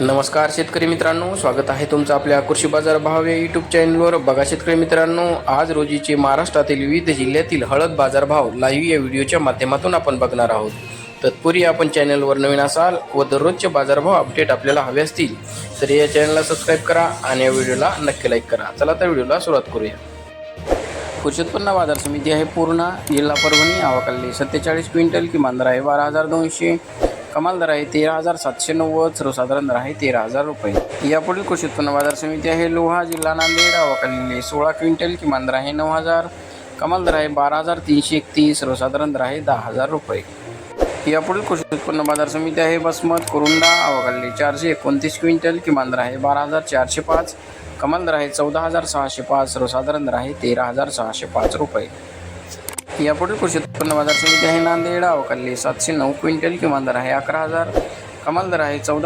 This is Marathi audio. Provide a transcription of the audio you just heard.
नमस्कार शेतकरी मित्रांनो स्वागत आहे तुमचं आपल्या कृषी बाजार भाव या यूट्यूब चॅनलवर बघा शेतकरी मित्रांनो आज रोजीचे महाराष्ट्रातील विविध जिल्ह्यातील हळद बाजारभाव लाईव्ह या व्हिडिओच्या माध्यमातून आपण बघणार आहोत. तत्पूर्वी आपण चॅनलवर नवीन असाल व दररोजचे बाजारभाव अपडेट आपल्याला हवे असतील तर या चॅनलला सबस्क्राईब करा आणि या व्हिडिओला नक्की लाईक करा. चला तर व्हिडिओला सुरुवात करूया. कृषी उत्पन्न बाजार समिती आहे पूर्णा जिल्हा परभणी आवाकल्ली सत्तेचाळीस क्विंटल किमान दर आहे बारा हजार दोनशे. कमाल दर आहे तेरा हजार सातशे नव्वद सर्वसाधारण दर आहे तेरा हजार रुपये. यापुढील कृषी उत्पन्न बाजार समिती आहे लोहा जिल्हा नांदेड आवाकल्ली सोळा क्विंटल किमान दर आहे नऊ हजार. कमाल दर आहे बारा हजार तीनशे एकतीस सर्वसाधारण दर आहे दहा हजार रुपये. यापुढील कृषी उत्पन्न बाजार समिती आहे बसमत कुरुंडा आवागल्ली चारशे एकोणतीस क्विंटल किमान दर आहे बारा हजार चारशे पाच. कमाल दर आहे चौदा हजार सहाशे पाच सर्वसाधारण दर आहे तेरा हजार सहाशे पाच रुपये. यापुढील कृषी उत्पन्न बाजार समिती आहे नांदेड अवकाली सातशे नऊ क्विंटल किमान दर आहे अकरा हजार कमाल दर आहे चौदा